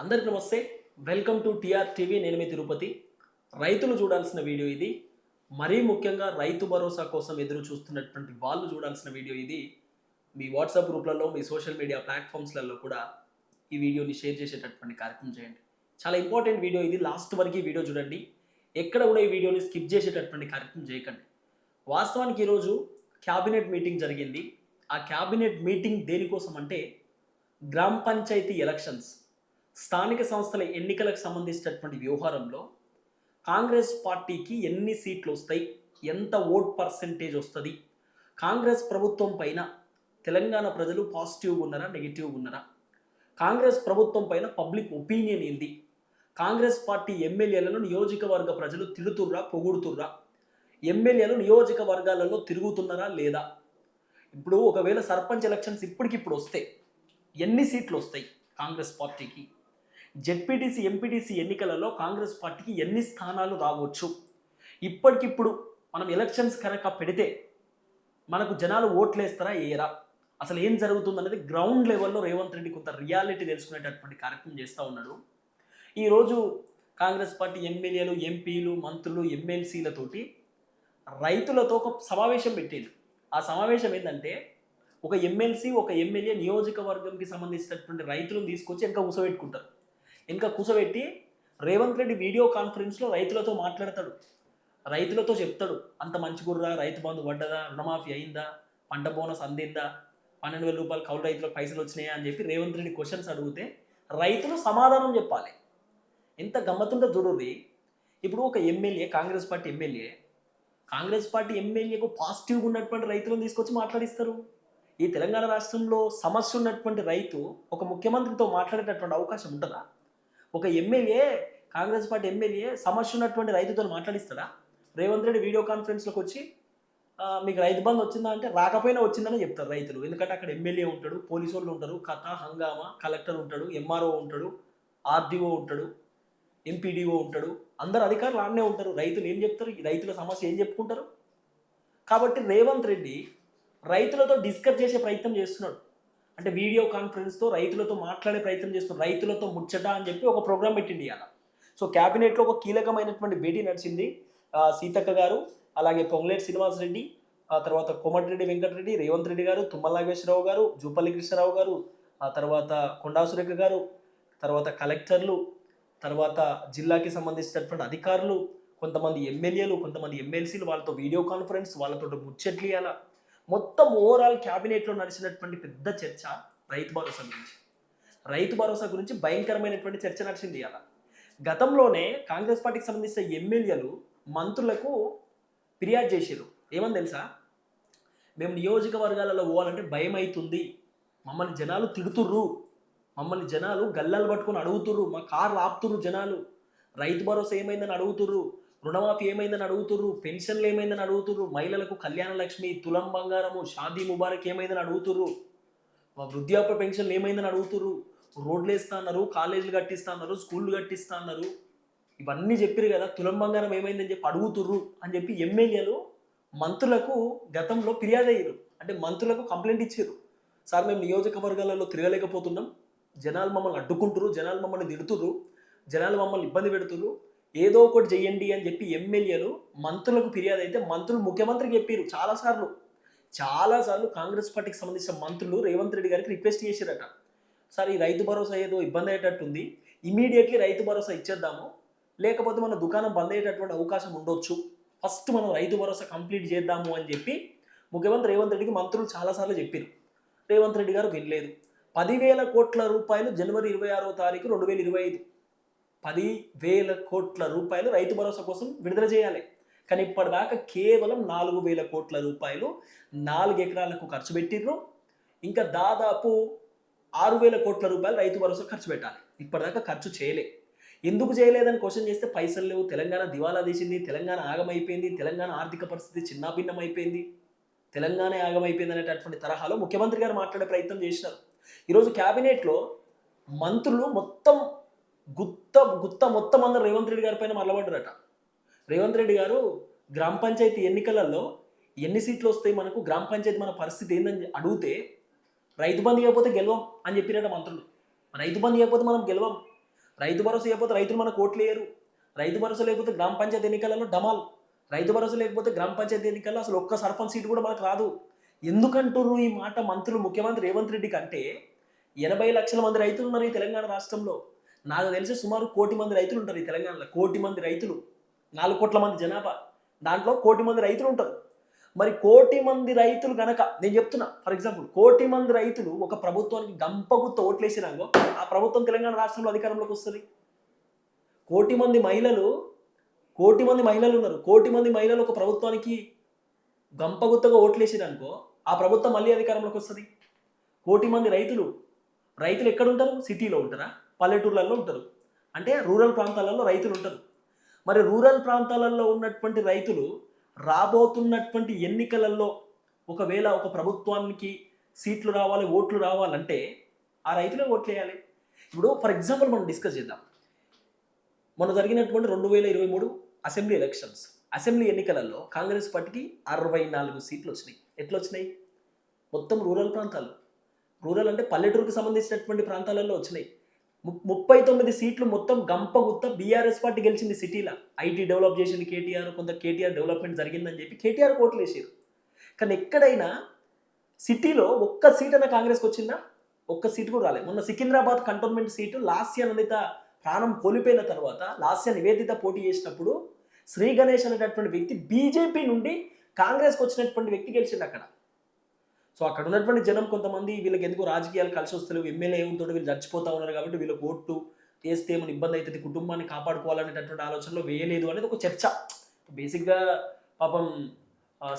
అందరికి నమస్తే. Welcome to TR TV నేను మీ తిరుపతి. రైతులు చూడాల్సిన వీడియో ఇది. మరీ ముఖ్యంగా రైతు భరోసా కోసం ఎదురు చూస్తున్నటువంటి వాళ్ళు చూడాల్సిన వీడియో ఇది. మీ వాట్సాప్ గ్రూప్లలో మీ సోషల్ మీడియా ప్లాట్ఫామ్స్లలో కూడా ఈ వీడియోని షేర్ చేసేటటువంటి కార్యక్రమం చేయండి. చాలా ఇంపార్టెంట్ వీడియో ఇది. లాస్ట్ వరకు ఈ వీడియో చూడండి. ఎక్కడ కూడా ఈ వీడియోని స్కిప్ చేసేటటువంటి కార్యక్రమం చేయకండి. వాస్తవానికి ఈరోజు క్యాబినెట్ మీటింగ్ జరిగింది. ఆ క్యాబినెట్ మీటింగ్ దేనికోసం అంటే గ్రామ పంచాయతీ ఎలక్షన్స్. స్థానిక సంస్థల ఎన్నికలకు సంబంధించినటువంటి వ్యవహారంలో కాంగ్రెస్ పార్టీకి ఎన్ని సీట్లు వస్తాయి? ఎంత ఓట్ పర్సెంటేజ్ వస్తుంది? కాంగ్రెస్ ప్రభుత్వం పైన తెలంగాణ ప్రజలు పాజిటివ్గా ఉన్నారా? నెగిటివ్గా ఉన్నారా? కాంగ్రెస్ ప్రభుత్వం పైన పబ్లిక్ ఒపీనియన్ ఏంది? కాంగ్రెస్ పార్టీ ఎమ్మెల్యేలను నియోజకవర్గ ప్రజలు తిడుతుర్రా? పొగుడుతుర్రా? ఎమ్మెల్యేలు నియోజకవర్గాలలో తిరుగుతున్నారా లేదా? ఇప్పుడు ఒకవేళ సర్పంచ్ ఎలక్షన్స్ ఇప్పటికిప్పుడు వస్తే ఎన్ని సీట్లు వస్తాయి కాంగ్రెస్ పార్టీకి? జెడ్పీటీసీ ఎంపీటీసీ ఎన్నికలలో కాంగ్రెస్ పార్టీకి ఎన్ని స్థానాలు రావచ్చు? ఇప్పటికిప్పుడు మనం ఎలక్షన్స్ కనుక పెడితే మనకు జనాలు ఓట్లు వేస్తారా అసలు ఏం జరుగుతుంది అనేది గ్రౌండ్ లెవెల్లో రేవంత్ రెడ్డి కొంత రియాలిటీ తెలుసుకునేటటువంటి కార్యక్రమం చేస్తూ ఉన్నాడు. ఈరోజు కాంగ్రెస్ పార్టీ ఎమ్మెల్యేలు ఎంపీలు మంత్రులు ఎమ్మెల్సీలతోటి రైతులతో ఒక సమావేశం పెట్టిండు ఆ సమావేశం ఏంటంటే ఒక ఎమ్మెల్సీ ఒక ఎమ్మెల్యే నియోజకవర్గంకి సంబంధించినటువంటి రైతులను తీసుకొచ్చి ఇంకా కూసబెట్టుకుంటారు. ఇంకా కూసబెట్టి రేవంత్ రెడ్డి వీడియో కాన్ఫరెన్స్లో రైతులతో మాట్లాడతాడు. రైతులతో చెప్తాడు. అంత మంచి గుర్రా రైతు బంధు పడ్డదా రుణమాఫీ అయిందా పంట బోనస్ అందిందా పన్నెండు వేల రూపాయలు కౌలు రైతులకు పైసలు వచ్చినాయా అని చెప్పి రేవంత్ రెడ్డి క్వశ్చన్స్ అడిగితే రైతులు సమాధానం చెప్పాలి. ఎంత గమ్మత్తుంటే చూడుర్రి ఇప్పుడు ఒక MLA Congress party MLA Congress party ఎమ్మెల్యేకు పాజిటివ్గా ఉన్నటువంటి రైతులను తీసుకొచ్చి మాట్లాడిస్తారు. ఈ తెలంగాణ రాష్ట్రంలో సమస్య ఉన్నటువంటి రైతు ఒక ముఖ్యమంత్రితో మాట్లాడేటటువంటి అవకాశం ఉంటుందా? ఒక ఎమ్మెల్యే కాంగ్రెస్ పార్టీ ఎమ్మెల్యే సమస్య ఉన్నటువంటి రైతుతో మాట్లాడిస్తాడా? రేవంత్ రెడ్డి వీడియో కాన్ఫరెన్స్లోకి వచ్చి మీకు రైతు బంధు వచ్చిందా అంటే రాకపోయినా వచ్చిందని చెప్తారు రైతులు. ఎందుకంటే అక్కడ ఎమ్మెల్యే ఉంటాడు పోలీసు వాళ్ళు ఉంటారు కథ హంగామా కలెక్టర్ ఉంటాడు ఎంఆర్ఓ ఉంటాడు ఆర్డీఓ ఉంటాడు ఎంపీడీఓ ఉంటాడు. అందరు అధికారులు ఆడనే ఉంటారు. రైతులు ఏం చెప్తారు? రైతుల సమస్య ఏం చెప్పుకుంటారు? కాబట్టి రేవంత్ రెడ్డి రైతులతో డిస్కస్ చేసే ప్రయత్నం చేస్తున్నాడు. అంటే వీడియో కాన్ఫరెన్స్తో రైతులతో మాట్లాడే ప్రయత్నం చేస్తున్న రైతులతో ముచ్చట అని చెప్పి ఒక ప్రోగ్రామ్ పెట్టింది ఇవాళ సో క్యాబినెట్లో ఒక కీలకమైనటువంటి భేటీ నడిచింది సీతక్క గారు అలాగే పొంగులేటి శ్రీనివాస్ రెడ్డి ఆ తర్వాత కోమటిరెడ్డి వెంకటరెడ్డి రేవంత్ రెడ్డి గారు తుమ్మల నాగేశ్వరరావు గారు జూపల్లి కృష్ణారావు గారు ఆ తర్వాత కొండా సురేఖ గారు తర్వాత కలెక్టర్లు తర్వాత జిల్లాకి సంబంధించినటువంటి అధికారులు కొంతమంది ఎమ్మెల్యేలు కొంతమంది ఎమ్మెల్సీలు వాళ్ళతో వీడియో కాన్ఫరెన్స్ వాళ్ళతో ముచ్చట్లు అలా మొత్తం ఓవరాల్ క్యాబినెట్లో నడిచినటువంటి పెద్ద చర్చ రైతు భరోసా గురించి. రైతు భరోసా గురించి భయంకరమైనటువంటి చర్చ నడిచింది అలా గతంలోనే కాంగ్రెస్ పార్టీకి సంబంధించిన ఎమ్మెల్యేలు మంత్రులకు ఫిర్యాదు చేశారు ఏమని తెలుసా? మేము నియోజకవర్గాలలో పోవాలంటే భయం అవుతుంది మమ్మల్ని జనాలు తిడుతుర్రు. మమ్మల్ని జనాలు గల్లలు పట్టుకొని అడుగుతుర్రు. మా కార్లు ఆపుతుర్రు జనాలు. రైతు భరోసా ఏమైందని అడుగుతుర్రు. రుణమాఫీ ఏమైందని అడుగుతుర్రు? పెన్షన్లు ఏమైందని అడుగుతుర్రు? మహిళలకు కళ్యాణ లక్ష్మి తులం బంగారము షాదీ ముబారక్ ఏమైందని అడుగుతుర్రు? వృద్ధాప్య పెన్షన్లు ఏమైందని అడుగుతుర్రు? రోడ్లు వేస్తున్నారు కాలేజీలు కట్టిస్తా అన్నారు స్కూళ్ళు కట్టిస్తా అన్నారు ఇవన్నీ చెప్పారు కదా తులం బంగారం ఏమైందని చెప్పి అడుగుతుర్రు అని చెప్పి ఎమ్మెల్యేలు మంత్రులకు గతంలో ఫిర్యాదు అయ్యారు అంటే మంత్రులకు కంప్లైంట్ ఇచ్చారు సార్ మేము నియోజకవర్గాలలో తిరగలేకపోతున్నాం. జనాలు మమ్మల్ని అడ్డుకుంటురు జనాలు మమ్మల్ని తిడుతురు జనాలు మమ్మల్ని ఇబ్బంది పెడుతుర్రు. ఏదో ఒకటి చెయ్యండి అని చెప్పి ఎమ్మెల్యేలు మంత్రులకు ఫిర్యాదు అయితే మంత్రులు ముఖ్యమంత్రికి చెప్పారు చాలాసార్లు చాలాసార్లు కాంగ్రెస్ పార్టీకి సంబంధించిన మంత్రులు రేవంత్ రెడ్డి గారికి రిక్వెస్ట్ చేశారట సార్ ఈ రైతు భరోసా ఏదో ఇబ్బంది అయ్యేటట్టుంది ఇమీడియట్లీ రైతు భరోసా ఇచ్చేద్దాము. లేకపోతే మన దుకాణం బంద్ అయ్యేటటువంటి అవకాశం ఉండొచ్చు. ఫస్ట్ మనం రైతు భరోసా కంప్లీట్ చేద్దాము అని చెప్పి ముఖ్యమంత్రి రేవంత్ రెడ్డికి మంత్రులు చాలాసార్లు చెప్పారు రేవంత్ రెడ్డి గారు వినలేదు. పదివేల కోట్ల రూపాయలు జనవరి ఇరవై ఆరో తారీఖు రెండు వేల ఇరవై ఐదు పది వేల కోట్ల రూపాయలు రైతు భరోసా కోసం విడుదల చేయాలి. కానీ ఇప్పటిదాకా కేవలం నాలుగు వేల కోట్ల రూపాయలు నాలుగు ఎకరాలకు ఖర్చు పెట్టిర్రు. ఇంకా దాదాపు ఆరు వేల కోట్ల రూపాయలు రైతు భరోసా ఖర్చు పెట్టాలి. ఇప్పటిదాకా ఖర్చు చేయలే. ఎందుకు చేయలేదని క్వశ్చన్ చేస్తే పైసలు లేవు. తెలంగాణ దివాలా తీసింది తెలంగాణ ఆగమైపోయింది తెలంగాణ ఆర్థిక పరిస్థితి చిన్నాభిన్నం అయిపోయింది తెలంగాణ ఆగమైపోయింది అనేటటువంటి తరహాలో ముఖ్యమంత్రి గారు మాట్లాడే ప్రయత్నం చేసినారు. ఈరోజు క్యాబినెట్లో మంత్రులు మొత్తం గుత్త గుత్త మొత్తం అందరు రేవంత్ రెడ్డి గారి పైన మరలబడ్డరట. రేవంత్ రెడ్డి గారు గ్రామ పంచాయతీ ఎన్నికలలో ఎన్ని సీట్లు వస్తాయి మనకు గ్రామ పంచాయతీ మన పరిస్థితి ఏందని అడిగితే రైతు బంధు ఇవ్వకపోతే గెలవం అని చెప్పిరట మంత్రులు. రైతు బంధు ఇవ్వకపోతే మనం గెలవం. రైతు భరోసా లేకపోతే రైతులు మనకు ఓట్లు వేయరు. రైతు భరోసా లేకపోతే గ్రామ పంచాయతీ ఎన్నికలలో డమాల్ రైతు భరోసా లేకపోతే గ్రామ పంచాయతీ ఎన్నికల్లో అసలు ఒక్క సర్పంచ్ సీటు కూడా మనకు రాదు. ఎందుకంటున్నారు ఈ మాట మంత్రులు ముఖ్యమంత్రి రేవంత్ రెడ్డి కంటే ఎనభై లక్షల మంది రైతులు ఉన్నారు ఈ తెలంగాణ రాష్ట్రంలో. నాకు తెలిసి సుమారు కోటి మంది రైతులు ఉంటారు ఈ తెలంగాణలో. కోటి మంది రైతులు. నాలుగు కోట్ల మంది జనాభా. దాంట్లో కోటి మంది రైతులు ఉంటారు. మరి కోటి మంది రైతులు గనక నేను చెప్తున్నా ఫర్ ఎగ్జాంపుల్ కోటి మంది రైతులు ఒక ప్రభుత్వానికి గంపగుత్త ఓట్లేసినాగో ఆ ప్రభుత్వం తెలంగాణ రాష్ట్రంలో అధికారంలోకి వస్తుంది. కోటి మంది మహిళలు కోటి మంది మహిళలు ఉన్నారు. కోటి మంది మహిళలు ఒక ప్రభుత్వానికి గంపగుత్తగా ఓట్లేసిరనుకో ఆ ప్రభుత్వం మళ్ళీ అధికారంలోకి వస్తుంది. కోటి మంది రైతులు. రైతులు ఎక్కడ ఉంటారు? సిటీలో ఉంటారా? పల్లెటూర్లలో ఉంటారు. అంటే రూరల్ ప్రాంతాలలో రైతులు ఉంటారు. మరి రూరల్ ప్రాంతాలలో ఉన్నటువంటి రైతులు రాబోతున్నటువంటి ఎన్నికలలో ఒకవేళ ఒక ప్రభుత్వానికి సీట్లు రావాలి ఓట్లు రావాలంటే ఆ రైతులే ఓట్లు వేయాలి ఇప్పుడు ఫర్ ఎగ్జాంపుల్ మనం డిస్కస్ చేద్దాం. మొన్న జరిగినటువంటి రెండు వేల ఇరవై మూడు అసెంబ్లీ ఎలక్షన్స్. అసెంబ్లీ ఎన్నికలలో కాంగ్రెస్ పార్టీకి అరవై నాలుగు సీట్లు వచ్చినాయి. ఎట్లా వచ్చినాయి? మొత్తం రూరల్ ప్రాంతాలు. రూరల్ అంటే పల్లెటూరుకు సంబంధించినటువంటి ప్రాంతాలలో వచ్చినాయి. ముప్పై తొమ్మిది సీట్లు మొత్తం గంపగుత్త బీఆర్ఎస్ పార్టీ గెలిచింది సిటీలో. ఐటీ డెవలప్ చేసింది కేటీఆర్ కొంత కేటీఆర్ డెవలప్మెంట్ జరిగిందని చెప్పి కేటీఆర్ కోట్లు వేసారు. కానీ ఎక్కడైనా సిటీలో ఒక్క సీట్ అయినా కాంగ్రెస్కి వచ్చిందా? ఒక్క సీట్ కూడా రాలేదు మొన్న సికింద్రాబాద్ కంటోన్మెంట్ సీటు లాస్య నివేదిత ప్రాణం కోల్పోయిన తర్వాత లాస్య నివేదిత పోటీ చేసినప్పుడు శ్రీ గణేష్ అనేటటువంటి వ్యక్తి బీజేపీ నుండి కాంగ్రెస్కి వచ్చినటువంటి వ్యక్తి గెలిచింది అక్కడ. సో అక్కడ ఉన్నటువంటి జనం కొంతమంది వీళ్ళకి ఎందుకు రాజకీయాలు కలిసి వస్తలేవు. ఎమ్మెల్యే ఏమిటో వీళ్ళు చచ్చిపోతా ఉన్నారు కాబట్టి వీళ్ళకి ఓట్లు వేస్తే ఏమైనా ఇబ్బంది అవుతుంది కుటుంబాన్ని కాపాడుకోవాలనేటటువంటి ఆలోచనలో వేయలేదు అనేది ఒక చర్చ. బేసిక్గా పాపం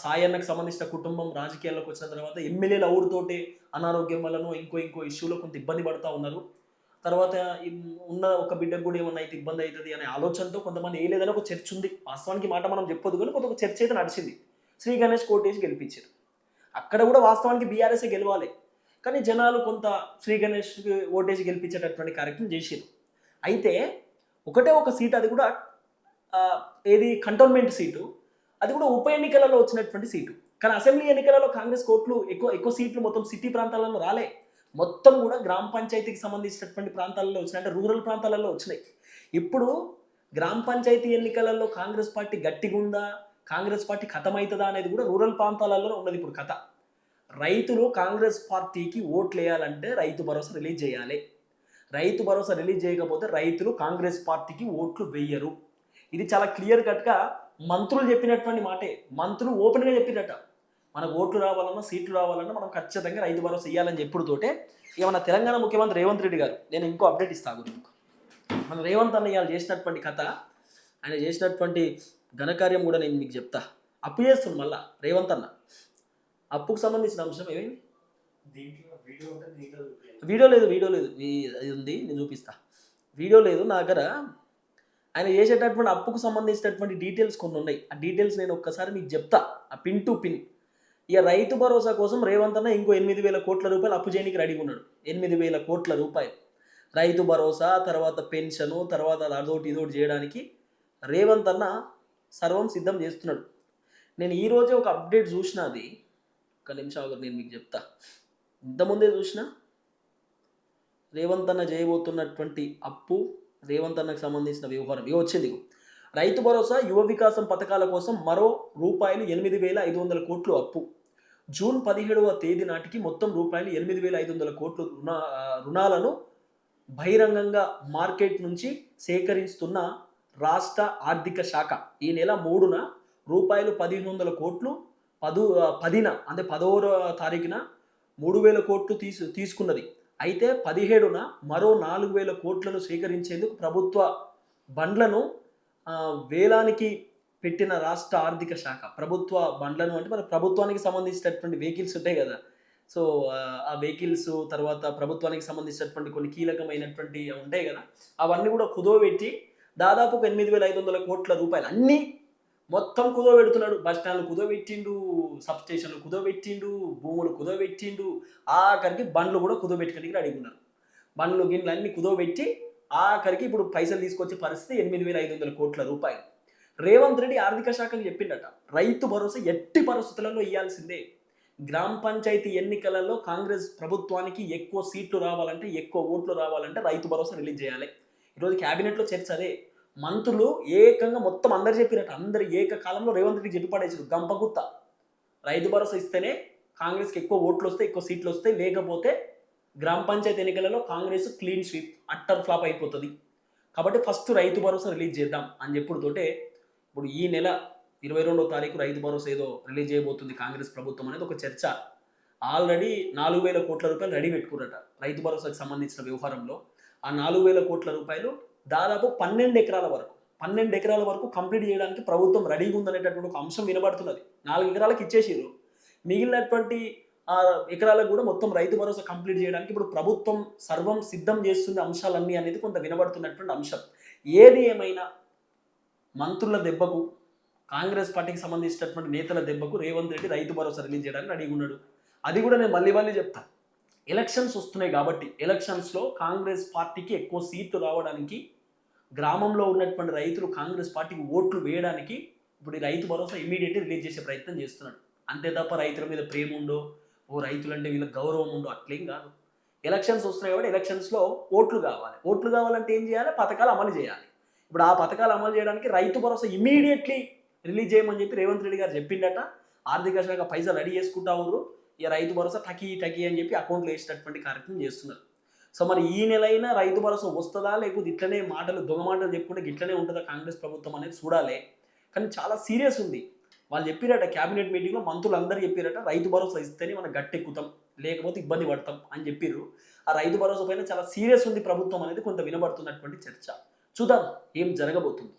సాయన్నకు సంబంధించిన కుటుంబం రాజకీయాల్లోకి వచ్చిన తర్వాత ఎమ్మెల్యేల ఊరితోటే అనారోగ్యం వల్లనో ఇంకో ఇంకో ఇష్యూలో కొంత ఇబ్బంది పడుతూ ఉన్నారు. తర్వాత ఉన్న ఒక బిడ్డకు కూడా ఏమన్నా అయితే ఇబ్బంది అవుతుంది అనే ఆలోచనతో కొంతమంది ఏ లేదని ఒక చర్చ ఉంది. వాస్తవానికి మాట మనం చెప్పొద్దు కానీ కొంత ఒక చర్చ అయితే నడిచింది. శ్రీ గణేష్ కోటేసి గెలిపించారు. అక్కడ కూడా వాస్తవానికి బీఆర్ఎస్ఏ గెలవాలి. కానీ జనాలు కొంత శ్రీ గణేష్కి ఓటేసి గెలిపించేటటువంటి కార్యక్రమం చేసారు అయితే ఒకటే ఒక సీట్ అది కూడా ఏది కంటోన్మెంట్ సీటు అది కూడా ఉప ఎన్నికలలో వచ్చినటువంటి సీటు. కానీ అసెంబ్లీ ఎన్నికలలో కాంగ్రెస్ కోట్లు ఎక్కువ ఎక్కువ సీట్లు మొత్తం సిటీ ప్రాంతాలలో రాలే. మొత్తం కూడా గ్రామ పంచాయతీకి సంబంధించినటువంటి ప్రాంతాలలో వచ్చినాయి. అంటే రూరల్ ప్రాంతాలలో వచ్చినాయి. ఇప్పుడు గ్రామ పంచాయతీ ఎన్నికలలో కాంగ్రెస్ పార్టీ గట్టిగా ఉందా కాంగ్రెస్ పార్టీ కథమవుతుందా అనేది కూడా రూరల్ ప్రాంతాలలో ఉన్నది ఇప్పుడు కథ. రైతులు కాంగ్రెస్ పార్టీకి ఓట్లు వేయాలంటే రైతు భరోసా రిలీజ్ చేయాలి. రైతు భరోసా రిలీజ్ చేయకపోతే రైతులు కాంగ్రెస్ పార్టీకి ఓట్లు వేయరు. ఇది చాలా క్లియర్ కట్గా మంత్రులు చెప్పినటువంటి మాటే. మంత్రులు ఓపెన్గా చెప్పినట్ట మనకు ఓట్లు రావాలన్నా సీట్లు రావాలన్నా మనం ఖచ్చితంగా రైతు భరోసా ఇవ్వాలని చెప్పుడుతోటే ఇక మన తెలంగాణ ముఖ్యమంత్రి రేవంత్ రెడ్డి గారు నేను ఇంకో అప్డేట్ ఇస్తాను మీకు మన రేవంత్ అన్న ఇవాళ చేసినటువంటి కథ ఆయన చేసినటువంటి ఘనకార్యం కూడా నేను మీకు చెప్తా. అప్పు చేస్తుంది మళ్ళా. రేవంత్ అన్న. అప్పుకు సంబంధించిన అంశం ఏమైంది? వీడియో లేదు వీడియో లేదు. ఇది ఉంది నేను చూపిస్తా. వీడియో లేదు నా దగ్గర. ఆయన చేసేటటువంటి అప్పుకు సంబంధించినటువంటి డీటెయిల్స్ కొన్ని ఉన్నాయి. ఆ డీటెయిల్స్ నేను ఒక్కసారి మీకు చెప్తా. ఆ పిన్ టు పిన్. ఇక రైతు భరోసా కోసం రేవంత్ అన్న ఇంకో ఎనిమిది వేల కోట్ల రూపాయలు అప్పు చేయడానికి రెడీగా ఉన్నాడు. ఎనిమిది వేల కోట్ల రూపాయలు. రైతు భరోసా తర్వాత పెన్షను తర్వాత అదోటి ఇదోటి చేయడానికి రేవంత్ అన్న సర్వం సిద్ధం చేస్తున్నాడు. నేను ఈరోజే ఒక అప్డేట్ చూసిన అది. ఒక నిమిషం ఆగు, నేను మీకు చెప్తా. ఇంతకుముందే చూసిన? రేవంత్ అన్న చేయబోతున్నటువంటి అప్పు రేవంత్ అన్నకు సంబంధించిన వ్యవహారం. ఇవి వచ్చింది రైతు భరోసా యువ వికాసం పథకాల కోసం మరో రూపాయలు ఎనిమిది వేల ఐదు వందల కోట్లు అప్పు. జూన్ పదిహేడవ తేదీ నాటికి మొత్తం రూపాయలు ఎనిమిది వేల ఐదు వందల కోట్లు రుణ రుణాలను బహిరంగంగా మార్కెట్ నుంచి సేకరిస్తున్న రాష్ట్ర ఆర్థిక శాఖ. ఈ నెల మూడున రూపాయలు పదిహేను వందల కోట్లు పదు పదిన అంటే పదవ తారీఖున మూడు వేల కోట్లు తీసు తీసుకున్నది. అయితే పదిహేడున మరో నాలుగు వేల కోట్లను సేకరించేందుకు ప్రభుత్వ బండ్లను వేలానికి పెట్టిన రాష్ట్ర ఆర్థిక శాఖ. ప్రభుత్వ బండ్లను అంటే మన ప్రభుత్వానికి సంబంధించినటువంటి వెహికల్స్ ఉంటాయి కదా. సో ఆ, ఆ వెహికల్స్ తర్వాత ప్రభుత్వానికి సంబంధించినటువంటి కొన్ని కీలకమైనటువంటి ఉంటాయి కదా. అవన్నీ కూడా కుదోబెట్టి దాదాపు ఒక ఎనిమిది వేల ఐదు వందల కోట్ల రూపాయలు అన్నీ మొత్తం కుదోబెడుతున్నాడు బస్ స్టాండ్లు కుదోబెట్టిండు సబ్ స్టేషన్లు కుదోబెట్టిండు భూములు కుదోబెట్టిండు ఆఖరికి బండ్లు కూడా కుదోబెట్టుకోడానికి రెడీ ఉన్నారు బండ్లు గిన్నెలు అన్ని కుదోబెట్టి ఆఖరికి ఇప్పుడు పైసలు తీసుకొచ్చే పరిస్థితి ఎనిమిది వేల ఐదు వందల కోట్ల రూపాయలు. రేవంత్ రెడ్డి ఆర్థిక శాఖకు చెప్పిండట రైతు భరోసా ఎట్టి పరిస్థితులలో ఇవ్వాల్సిందే గ్రామ పంచాయతీ ఎన్నికలలో కాంగ్రెస్ ప్రభుత్వానికి ఎక్కువ సీట్లు రావాలంటే ఎక్కువ ఓట్లు రావాలంటే రైతు భరోసా రిలీజ్ చేయాలి. ఈరోజు క్యాబినెట్లో చర్చ అదే. మంత్రులు ఏకంగా మొత్తం అందరు చెప్పినట్టు అందరు ఏకకాలంలో రేవంత్ రెడ్డి చెప్పి పడేసారు గంపగుత్త రైతు భరోసా ఇస్తేనే కాంగ్రెస్కి ఎక్కువ ఓట్లు వస్తాయి ఎక్కువ సీట్లు వస్తాయి. లేకపోతే గ్రామ పంచాయతీ ఎన్నికలలో Congress clean sweep utter flop అయిపోతుంది. కాబట్టి ఫస్ట్ రైతు భరోసా రిలీజ్ చేద్దాం అని చెప్పుడుతోటే ఇప్పుడు ఈ నెల ఇరవై రెండో తారీఖు రైతు భరోసా ఏదో రిలీజ్ చేయబోతుంది కాంగ్రెస్ ప్రభుత్వం అనేది ఒక చర్చ. ఆల్రెడీ నాలుగు వేల కోట్ల రూపాయలు రెడీ పెట్టుకున్నట రైతు భరోసాకి సంబంధించిన వ్యవహారంలో. ఆ నాలుగు వేల కోట్ల రూపాయలు దాదాపు పన్నెండు ఎకరాల వరకు పన్నెండు ఎకరాల వరకు కంప్లీట్ చేయడానికి ప్రభుత్వం రెడీగా ఉందనేటటువంటి ఒక అంశం వినబడుతున్నది. నాలుగు ఎకరాలకు ఇచ్చేసారు మిగిలినటువంటి ఆ ఎకరాలకు కూడా మొత్తం రైతు భరోసా కంప్లీట్ చేయడానికి ఇప్పుడు ప్రభుత్వం సర్వం సిద్ధం చేస్తున్న అంశాలన్నీ అనేది కొంత వినబడుతున్నటువంటి అంశం. ఏది ఏమైనా మంత్రుల దెబ్బకు కాంగ్రెస్ పార్టీకి సంబంధించినటువంటి నేతల దెబ్బకు రేవంత్ రెడ్డి రైతు భరోసా రిలీజ్ చేయడానికి రెడీగా ఉన్నాడు. అది కూడా నేను మళ్ళీ మళ్ళీ చెప్తాను ఎలక్షన్స్ వస్తున్నాయి కాబట్టి ఎలక్షన్స్లో కాంగ్రెస్ పార్టీకి ఎక్కువ సీట్లు రావడానికి గ్రామంలో ఉన్నటువంటి రైతులు కాంగ్రెస్ పార్టీకి ఓట్లు వేయడానికి ఇప్పుడు ఈ రైతు భరోసా ఇమీడియట్గా రిలీజ్ చేసే ప్రయత్నం చేస్తున్నాడు. అంతే తప్ప రైతుల మీద ప్రేమ ఉండో ఓ రైతులంటే వీళ్ళకి గౌరవం ఉండో అట్లేం కాదు. ఎలక్షన్స్ వస్తున్నాయి కాబట్టి ఎలక్షన్స్లో ఓట్లు కావాలి. ఓట్లు కావాలంటే ఏం చేయాలి? పథకాలు అమలు చేయాలి. ఇప్పుడు ఆ పథకాలు అమలు చేయడానికి రైతు భరోసా ఇమీడియట్లీ రిలీజ్ చేయమని చెప్పి రేవంత్ రెడ్డి గారు చెప్పిండట. ఆర్థిక శాఖ పైసలు రెడీ చేసుకుంటా ఉన్నారు ఇక రైతు భరోసా టకీ టకీ అని చెప్పి అకౌంట్లో వేసేటటువంటి కార్యక్రమం చేస్తున్నారు. సో మరి ఈ నెలైనా రైతు భరోసా వస్తుందా? లేకపోతే ఇట్లనే మాటలు దొంగ మాటలు చెప్పుకుంటే ఇట్లనే ఉంటుందా కాంగ్రెస్ ప్రభుత్వం అనేది చూడాలి. కానీ చాలా సీరియస్ ఉంది. వాళ్ళు చెప్పారట క్యాబినెట్ మీటింగ్లో మంత్రులు అందరూ చెప్పారట రైతు భరోసా ఇస్తేనే మనం గట్టెక్కుతాం లేకపోతే ఇబ్బంది పడతాం అని చెప్పిర్రు. ఆ రైతు భరోసా పైన చాలా సీరియస్ ఉంది ప్రభుత్వం అనేది కొంత వినబడుతున్నటువంటి చర్చ. చూద్దాం ఏం జరగబోతుందో.